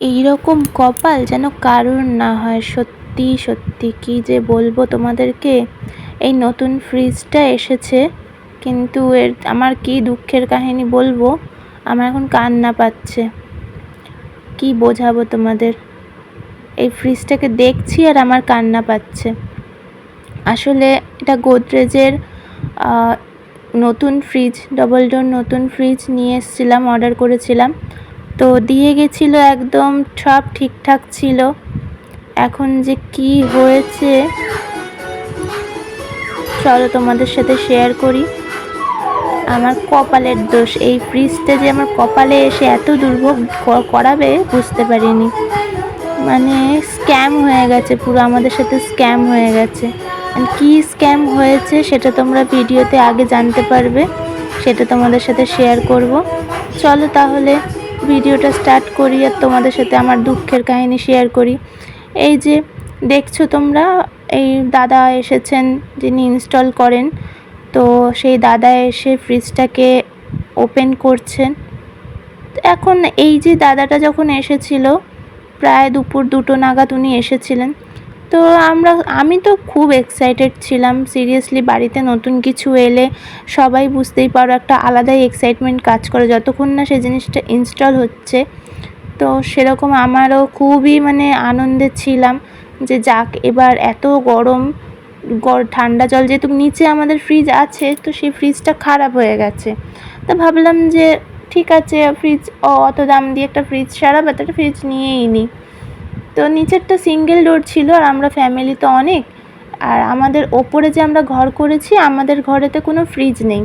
এই রকম কপাল যেন কারোর না হয়। সত্যি সত্যি, কি যে বলব তোমাদেরকে? এই নতুন ফ্রিজটা এসেছে, কিন্তু এর আমার কি দুঃখের কাহিনী বলব? আমার এখন কান্না পাচ্ছে। কি বোঝাবো তোমাদের? এই ফ্রিজটাকে দেখছি আর আমার কান্না পাচ্ছে। আসলে এটা গোদরেজের নতুন ফ্রিজ ডবল ডোর নতুন ফ্রিজ নিয়ে এসেছিলাম অর্ডার করেছিলাম। তো দিয়ে গেছিল একদম সব ঠিকঠাক ছিল। এখন যে কি হয়েছে, চলো তোমাদের সাথে শেয়ার করি। আমার কপালের দোষ, এই ফ্রিজটা যে আমার কপালে এসে এত দুর্ভোগ করাবে বুঝতে পারিনি। মানে স্ক্যাম হয়ে গেছে, পুরো আমাদের সাথে স্ক্যাম হয়ে গেছে। কী স্ক্যাম হয়েছে সেটা তোমরা ভিডিওতে আগে জানতে পারবে, সেটা তোমাদের সাথে শেয়ার করব। চলো তাহলে ভিডিওটা স্টার্ট করি আর তোমাদের সাথে আমার দুঃখের কাহিনী শেয়ার করি। এই যে দেখছ তোমরা, এই দাদা এসেছেন যিনি ইনস্টল করেন, তো সেই দাদা এসে ফ্রিজটাকে ওপেন করছেন। এখন এই যে দাদাটা যখন এসেছিল, প্রায় দুপুর দুটো নাগাদ উনি এসেছিলেন। তো আমরা, আমি তো খুব এক্সাইটেড ছিলাম। সিরিয়াসলি বাড়িতে নতুন কিছু এলে সবাই বুঝতেই পারো একটা আলাদাই এক্সাইটমেন্ট কাজ করে। যতক্ষণ না সেই জিনিসটা ইনস্টল হচ্ছে, তো সেরকম আমারও খুবই মানে আনন্দে ছিলাম যে যাক, এবার এত গরম, গর, ঠান্ডা জল যেহেতু নিচে আমাদের ফ্রিজ আছে, তো সেই ফ্রিজটা খারাপ হয়ে গেছে। তো ভাবলাম যে ঠিক আছে ফ্রিজ অত দাম দিয়ে একটা ফ্রিজ সারা বা একটা ফ্রিজ নিয়েই নিই তো নিচেরটা সিঙ্গেল ডোর ছিল আর আমরা ফ্যামিলি তো অনেক। আর আমাদের ওপরে যে আমরা ঘর করেছি, আমাদের ঘরেতে কোনো ফ্রিজ নেই।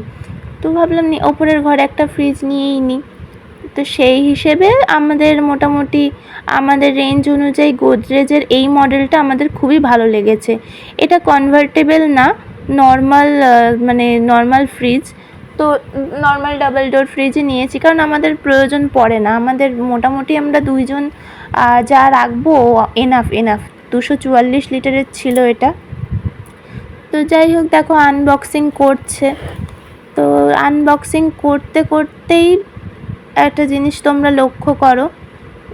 তো ভাবলাম নি, ওপরের ঘরে একটা ফ্রিজ নিয়েই নিই তো সেই হিসেবে আমাদের মোটামুটি আমাদের রেঞ্জ অনুযায়ী গোদরেজের এই মডেলটা আমাদের খুবই ভালো লেগেছে। এটা কনভার্টেবল না নর্মাল মানে নর্মাল ফ্রিজ তো নর্মাল ডাবল ডোর ফ্রিজই নিয়েছি, কারণ আমাদের প্রয়োজন পড়ে না। আমাদের মোটামুটি আমরা দুইজন যা রাখব এনাফ এনাফ দুশো চুয়াল্লিশ লিটারের ছিল এটা। তো যাই হোক, দেখো আনবক্সিং করছে। তো আনবক্সিং করতে করতেই একটা জিনিস তোমরা লক্ষ্য করো।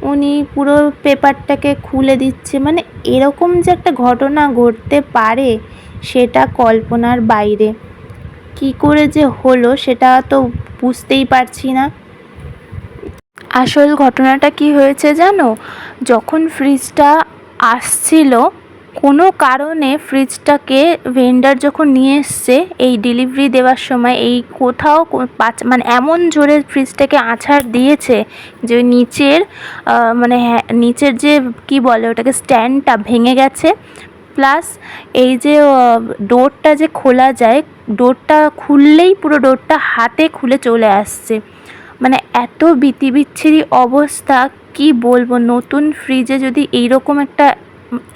উনি পুরো পেপারটাকে খুলে দিচ্ছে। মানে এরকম যে একটা ঘটনা ঘটতে পারে, সেটা কল্পনার বাইরে। কি করে যে হলো, সেটা তো বুঝতেই পারছি না। আসল ঘটনাটা কি হয়েছে জানো? যখন ফ্রিজটা আসছিল, কোনো কারণে ফ্রিজটাকে ভেন্ডার যখন নিয়ে এসছে, এই ডেলিভারি দেওয়ার সময়, এই কোথাও মানে এমন জোরে ফ্রিজটাকে আছাড় দিয়েছে যে নিচের মানে নিচের যে, কি বলে ওটাকে স্ট্যান্ডটা ভেঙে গেছে। প্লাস এই যে ডোরটা যে খোলা যায় ডোরটা খুললেই পুরো ডোরটা হাতে খুলে চলে আসছে। মানে এত বিতি বিচ্ছিরি অবস্থা, কি বলব? নতুন ফ্রিজে যদি এইরকম একটা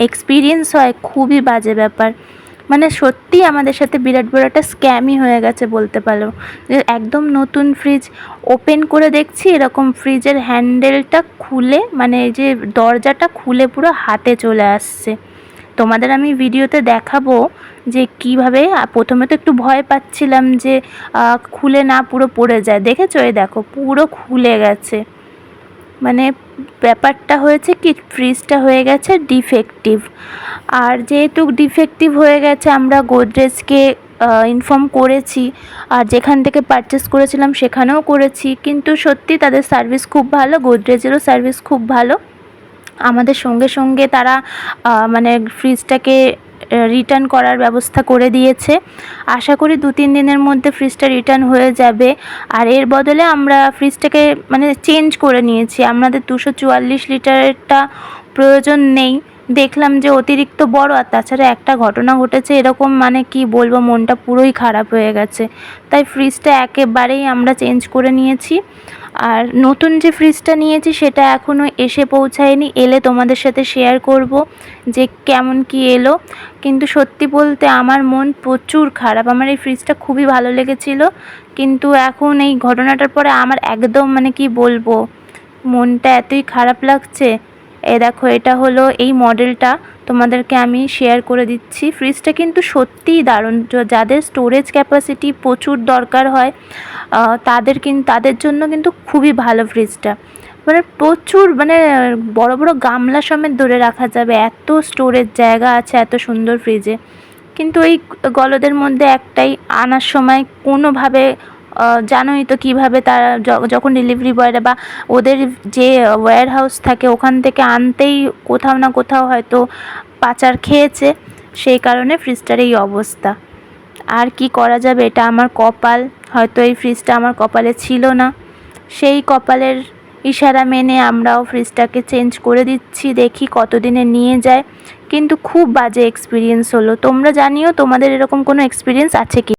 এক্সপিরিয়েন্স হয়, খুবই বাজে ব্যাপার। মানে সত্যি আমাদের সাথে বিরাট বড় একটা স্ক্যামই হয়ে গেছে বলতে পারো। যে একদম নতুন ফ্রিজ ওপেন করে দেখছি, এরকম ফ্রিজের হ্যান্ডেলটা খুলে মানে এই যে দরজাটা খুলে পুরো হাতে চলে আসছে। তোমাদের আমি ভিডিওতে দেখাবো যে কীভাবে প্রথমে তো একটু ভয় পাচ্ছিলাম যে খুলে না পুরো পড়ে যায়। দেখেছ? এই দেখো, পুরো খুলে গেছে। মানে ব্যাপারটা হয়েছে কি, ফ্রিজটা হয়ে গেছে ডিফেক্টিভ। আর যেহেতু ডিফেক্টিভ হয়ে গেছে, আমরা গোদরেজকে ইনফর্ম করেছি। আর যেখান থেকে পারচেস করেছিলাম, সেখানেও করেছি। কিন্তু সত্যি তাদের সার্ভিস খুব ভালো, গোদরেজেরও সার্ভিস খুব ভালো। আমাদের সঙ্গে সঙ্গে তারা মানে ফ্রিজটাকে রিটার্ন করার ব্যবস্থা করে দিয়েছে। আশা করি দু তিন দিনের মধ্যে ফ্রিজটা রিটার্ন হয়ে যাবে। আর এর বদলে আমরা ফ্রিজটাকে মানে চেঞ্জ করে নিয়েছি। আমাদের দুশো চুয়াল্লিশ লিটারেরটা প্রয়োজন নেই। দেখলাম যে অতিরিক্ত বড় আর তাছাড়া একটা ঘটনা ঘটেছে, এরকম মানে কি বলব, মনটা পুরোই খারাপ হয়ে গেছে। তাই ফ্রিজটা একেবারেই আমরা চেঞ্জ করে নিয়েছি। আর নতুন যে ফ্রিজটা নিয়েছি, সেটা এখনও এসে পৌঁছায়নি। এলে তোমাদের সাথে শেয়ার করব যে কেমন কি এলো। কিন্তু সত্যি বলতে আমার মন প্রচুর খারাপ। আমার এই ফ্রিজটা খুবই ভালো লেগেছিল। কিন্তু এখন এই ঘটনাটার পরে আমার একদম মানে কি বলব, মনটা এতই খারাপ লাগছে এ দেখো, এটা হলো এই মডেলটা। তোমাদেরকে আমি শেয়ার করে দিচ্ছি। ফ্রিজটা কিন্তু সত্যিই দারুণ। যাদের স্টোরেজ ক্যাপাসিটি প্রচুর দরকার হয় তাদের কিন্তু তাদের জন্য কিন্তু খুবই ভালো ফ্রিজটা মানে প্রচুর মানে বড় বড় গামলা সমেত ধরে রাখা যাবে। এত স্টোরেজ জায়গা আছে, এত সুন্দর ফ্রিজে কিন্তু এই গলদের মধ্যে একটাই, আনার সময় কোনোভাবে জানোই তো কীভাবে তারা যখন ডেলিভারি বয়রা বা ওদের যে ওয়্যার হাউস থাকে, ওখান থেকে আনতেই কোথাও না কোথাও হয়তো পাচার খেয়েছে। সেই কারণে ফ্রিজটার এই অবস্থা। আর কি করা যাবে, এটা আমার কপাল। হয়তো এই ফ্রিজটা আমার কপালে ছিল না। সেই কপালের ইশারা মেনে আমরাও ফ্রিজটাকে চেঞ্জ করে দিচ্ছি, দেখি কতদিনে নিয়ে যায়। কিন্তু খুব বাজে এক্সপিরিয়েন্স হলো। তোমরা জানিও তোমাদের এরকম কোনো এক্সপিরিয়েন্স আছে কি?